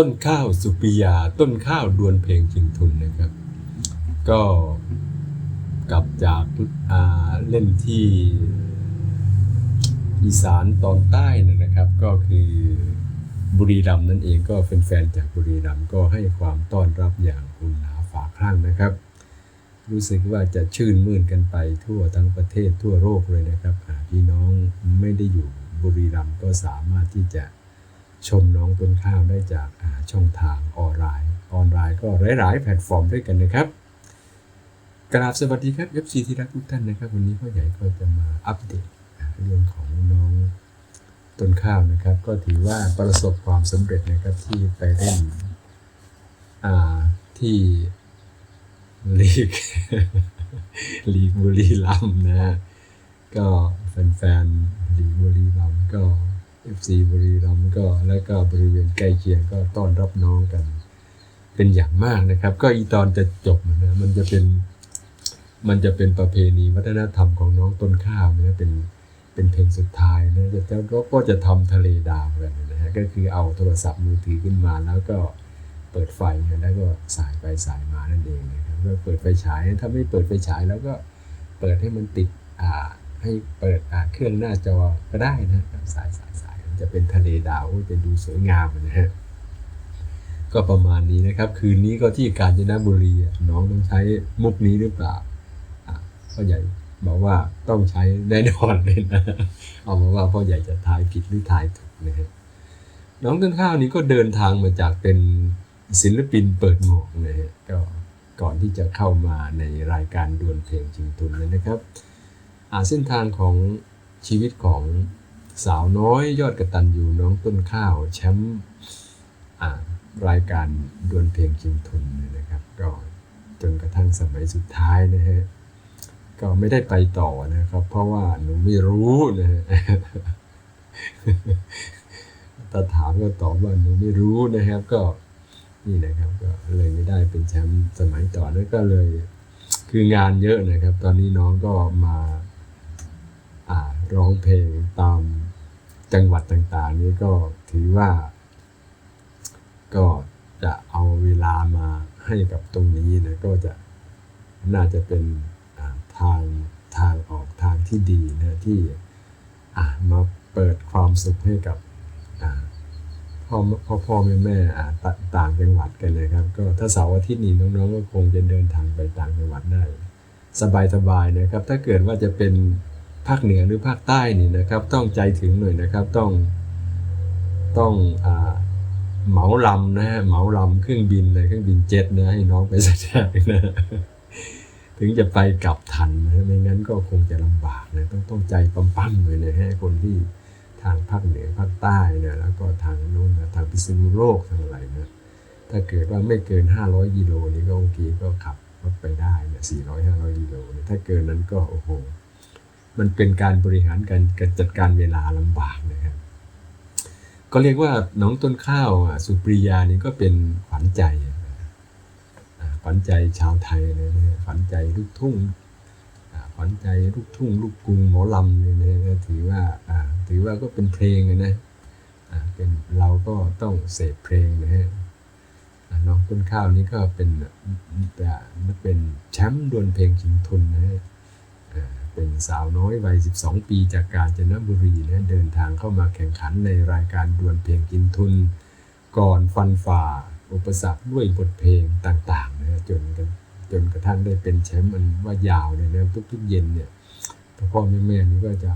ต้นข้าวสุปิยา ต้นข้าวดวลเพลงชิงทุนนะครับ ก็กลับจากาเล่นที่อีสานตอนใต้นะครับ ก็คือบุรีรัมย์นั่นเองก็แฟนๆจากบุรีรัมย์ก็ให้ความต้อนรับอย่างอุ่นหนาฝาคลั่งนะครับ รู้สึกว่าจะชื่นมื่นกันไปทั่วทั้งประเทศทั่วโลกเลยนะครับพี่น้องไม่ได้อยู่บุรีรัมย์ก็สามารถที่จะชมน้องต้นข้าวได้จาก ช่องทางออนไลน์ออนไลน์ก็หลาย ๆ แพลตฟอร์มด้วยกันนะครับกราบสวัสดีครับ FC ที่รักทุกท่านนะครับ วันนี้พ่อใหญ่ก็จะมาอัปเดตเรื่องของน้องต้นข้าวนะครับ ก็ถือว่าประสบความสำเร็จนะครับที่ไปเล่นที่ลีกลีกบุรีรัมนะฮะก็แฟนๆลีกบุรีรัมก็ FC บุรีรัมย์ก็แล้วก็บริเวณใกล้เคียงก็ต้อนรับน้องกัน เป็นอย่างมากนะครับ ก็อีตอนจะจบนะมันจะเป็นมันจะเป็นประเพณีวัฒนธรรมของน้องต้นข้าวนะเป็นเป็นเพลงสุดท้ายนะจะจะก็ก็จะทำทะเลดาวกันนะฮะก็คือเอาโทรศัพท์มือถือขึ้นมาแล้วก็เปิดไฟนะแล้วก็สายไปสายมานั่นเองนะครับก็เปิดไฟฉายถ้าไม่เปิดไฟฉายแล้วก็เปิดให้มันติดอ่าให้เปิดอ่าเครื่องหน้าจอก็ได้นะครับสายสายส จะเป็นทะเลดาวจะดูสวยงามนะฮะก็ประมาณนี้นะครับ คืนนี้ก็ที่กาญจนบุรีน้องต้องใช้มุกนี้หรือเปล่าพ่อใหญ่บอกว่าต้องใช้แน่นอนเลยนะเอามาว่าพ่อใหญ่จะทายผิดหรือทายถูกนะฮะน้องต้นข้าวนี้ก็เดินทางมาจากเป็นศิลปินเปิดหมวกนะฮะก็ก่อนที่จะเข้ามาในรายการดวลเพลงชิงทุนเลยนะครับอาเส้นทางของชีวิตของ สาวน้อยยอดกระตันอยู่น้องต้นข้าว แชมป์รายการดวลเพลงชิงทุนนะครับ ก็จนกระทั่งสมัยสุดท้ายนะฮะก็ไม่ได้ไปต่อนะครับ เพราะว่าหนูไม่รู้นะฮะถ้าถามก็ตอบว่าหนูไม่รู้นะครับ ก็นี่นะครับ ก็เลยไม่ได้เป็นแชมป์สมัยต่อนแล้วก็เลย คืองานเยอะนะครับ ตอนนี้น้องก็มา อ่า ร้องเพลงตามจังหวัดต่างๆ นี้ก็ถือว่า ก็จะเอาเวลามาให้กับตรงนี้นะก็จะน่าจะเป็นทางทางออกทางที่ดีนะที่มาเปิดความสุขให้กับพ่อพ่อพ่อแม่แม่ต่างจังหวัดกันนะครับ ก็ถ้าเสาร์อาทิตย์นี้น้องๆก็คงจะเดินทางไปต่างจังหวัดได้ สบายๆนะครับ ถ้าเกิดว่าจะเป็น ภาคเหนือหรือภาคใต้นี่นะครับ ต้องใจถึงหน่อยนะครับต้องต้องอเหมาลำนะฮะเหมาลำเครื่องบินเลยเครื่องบินเจ็ตนะให้น้องไปแสดงนะถึงจะไปกลับทันนะไม่งั้นก็คงจะลำบากนะต้องต้องใจปั๊มๆเลยนะฮะคนที่ทางภาคเหนือภาคใต้นะแล้วก็ทางโน้นนะทางพิษณุโลกทางอะไรนะถ้าเกิดว่าไม่เกิน 500กิโลนี่ก็โอเคก็ขับรถไปได้นี่ย400 500กิโลถ้าเกินนั้นก็โอ้โห มันเป็นการบริหารการการจัดการเวลาลำบากนะครับก็เรียกว่าน้องต้นข้าวสุปริยานี่ก็เป็นขวัญใจขวัญใจชาวไทยเลยนะขวัญใจลูกทุ่งขวัญใจลูกทุ่ง ลูกกรุงหมอลำเลยนะถือว่าถือว่าก็เป็นเพลงอะนะเป็นเราก็ต้องเสพเพลงนะฮะน้องต้นข้าวนี่ก็เป็นแบบเป็นแชมป์ดวลเพลงชิงทุนนะฮะ เป็นสาวน้อยวัย 12 ปีจากกาญจนบุรีนะเดินทางเข้ามาแข่งขันในรายการดวลเพลงกินทุน ก่อนฟันฝ่า อุปสรรคด้วยบทเพลงต่างๆนะจนกันจนกระทั่งได้เป็นแชมป์มันว่ายาวเลยนะทุกๆเย็นเนี่ยพ่อแม่แม่นี่ก็จะ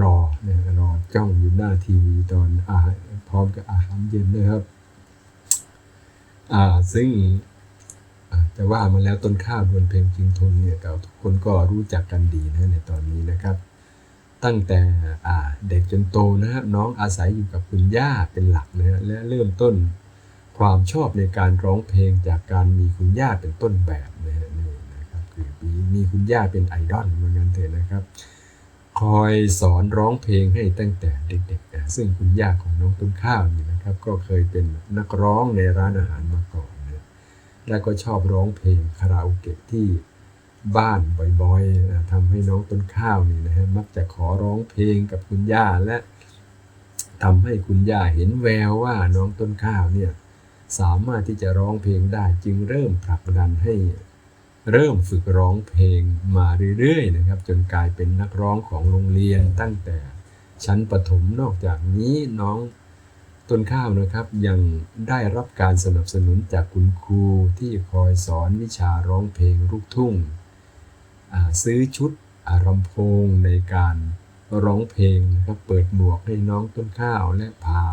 รอนะรอจ้องอยู่หน้าทีวีตอนอาพร้อมกับอาหารเย็นนะครับ อ่าซึ่ง อ่ว่ามาแล้วต้นข้าวดวลเพลงชิงทุนเนี่ยเราทุกคนก็รู้จักกันดีนะในตอนนี้นะครับ ตั้งแต่อ่าเด็กจนโตนะครับน้องอาศัยอยู่กับคุณย่าเป็นหลักนะฮะและเริ่มต้นความชอบในการร้องเพลงจากการมีคุณย่าเป็นต้นแบบนะฮะนี่นะครับคือมีมีคุณย่าเป็นไอดอลเหมือนกันเถอะนะครับ คอยสอนร้องเพลงให้ตั้งแต่เด็กๆนะซึ่งคุณย่าของน้องต้นข้าวนี่นะครับ ก็เคยเป็นนักร้องในร้านอาหารมา แล้วก็ชอบร้องเพลงคาราโอเกะที่บ้านบ่อยๆนะทำให้น้องต้นข้าวนี่นะฮะมักจะขอร้องเพลงกับคุณย่าและทำให้คุณย่าเห็นแววว่าน้องต้นข้าวเนี่ยสามารถที่จะร้องเพลงได้จึงเริ่มผลักดันให้เริ่มฝึกร้องเพลงมาเรื่อยๆนะครับ จนกลายเป็นนักร้องของโรงเรียนตั้งแต่ชั้นประถมนอกจากนี้น้อง ต้นข้าวนะครับยังได้รับการสนับสนุนจากคุณครูที่คอยสอนวิชาร้องเพลงลูกทุ่ง ซื้อชุดอารำโพงในการร้องเพลงนะครับเปิดหมวกให้น้องต้นข้าวและพา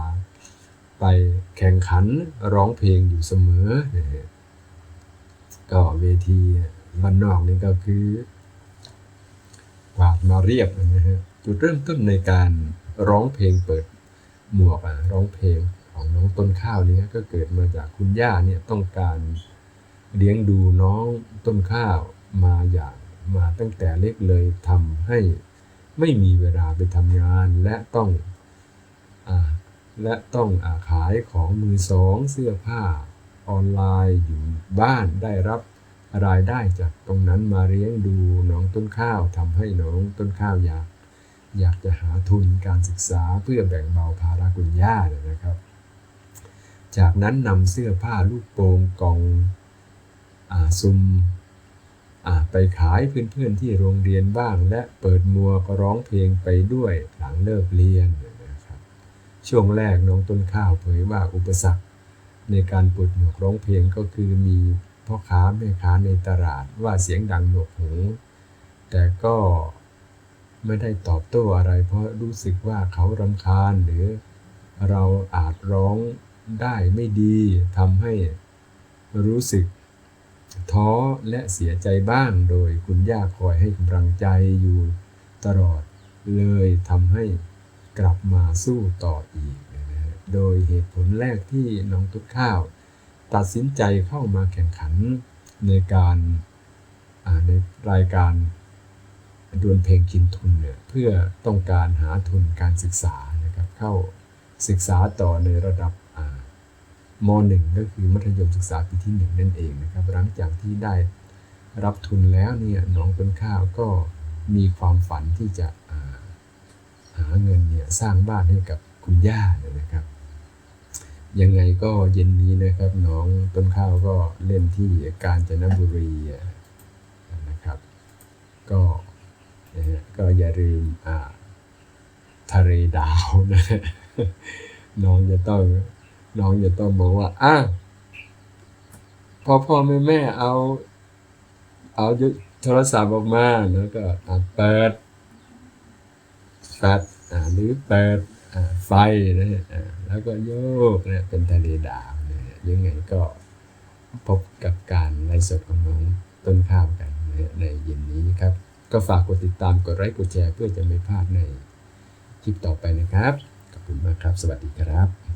ไปแข่งขันร้องเพลงอยู่เสมอ ก็เวทีบ้านนอกนี่ก็คือกวาดมาเรียบนะฮะจุดเริ่มต้นในการร้องเพลงเปิด หมวกร้องเพลงของน้องต้นข้าวนี้ก็เกิดมาจากคุณย่าเนี่ยต้องการเลี้ยงดูน้องต้นข้าวมาอย่างมาตั้งแต่เล็กเลยทำให้ไม่มีเวลาไปทำงานและต้องอและต้องอาขายของมือสองเสื้อผ้าออนไลน์อยู่บ้านได้รับรายได้จากตรงนั้นมาเลี้ยงดูน้องต้นข้าวทำให้น้องต้นข้าวอยาก อยากจะหาทุนการศึกษาเพื่อแบ่งเบาภาระคุณย่าเนี่ยนะครับ จากนั้นนำเสื้อผ้าลูกโป่งกองอาซุมอ่าไปขายเพื่อนๆที่โรงเรียนบ้าง และเปิดมัวก็ร้องเพลงไปด้วยหลังเลิกเรียนนะครับ ช่วงแรกน้องต้นข้าวเผยว่าอุปสรรค ในการปิดหมวกร้องเพลงก็คือมีพ่อค้าแม่ค้าในตลาดว่าเสียงดังหนวกหูแต่ก็ ไม่ได้ตอบโต้อะไร เพราะรู้สึกว่าเขารำคาญหรือเราอาจร้องได้ไม่ดีทำให้รู้สึกท้อและเสียใจบ้าง โดยคุณย่าคอยให้กำลังใจอยู่ตลอดเลยทำให้กลับมาสู้ต่ออีกนะฮะโดยเหตุผลแรกที่น้องตุ๊กข้าว ตัดสินใจเข้ามาแข่งขันในการในรายการ ดวลเพลงกินทุนเนี่ยเพื่อต้องการหาทุนการศึกษานะครับเข้าศึกษาต่อในระดับมหนึ่งก็คือมัธยมศึกษาปีที่หนึ่งนั่นเองนะครับ หลังจากที่ได้รับทุนแล้วเนี่ยน้องต้นข้าวก็มีความฝันที่จะาหาเงินเนี่ยสร้างบ้านให้กับคุณย่านะครับ ยังไงก็เย็นนี้นะครับน้องต้นข้าวก็เล่นที่กาญจนบุรีนะครับ ก็ ก็อย่าลืมทะเลดาวนะน้องจะต้อง น้องจะต้องบอกว่าอะพอพ่อแม่แม่เอา เอาโทรศัพท์ออกมาแล้วก็เปิดแฟลชหรือเปิดไฟนะฮะแล้วก็โยกเนี่ยเป็นทะเลดาวนะฮะยังไงก็พบกับการไลฟ์สดของน้องต้นข้าวกันในเย็นนี้ครับ ก็ฝากกดติดตามกดไลค์กดแชร์เพื่อจะไม่พลาดในคลิปต่อไปนะครับ ขอบคุณมากครับ สวัสดีครับ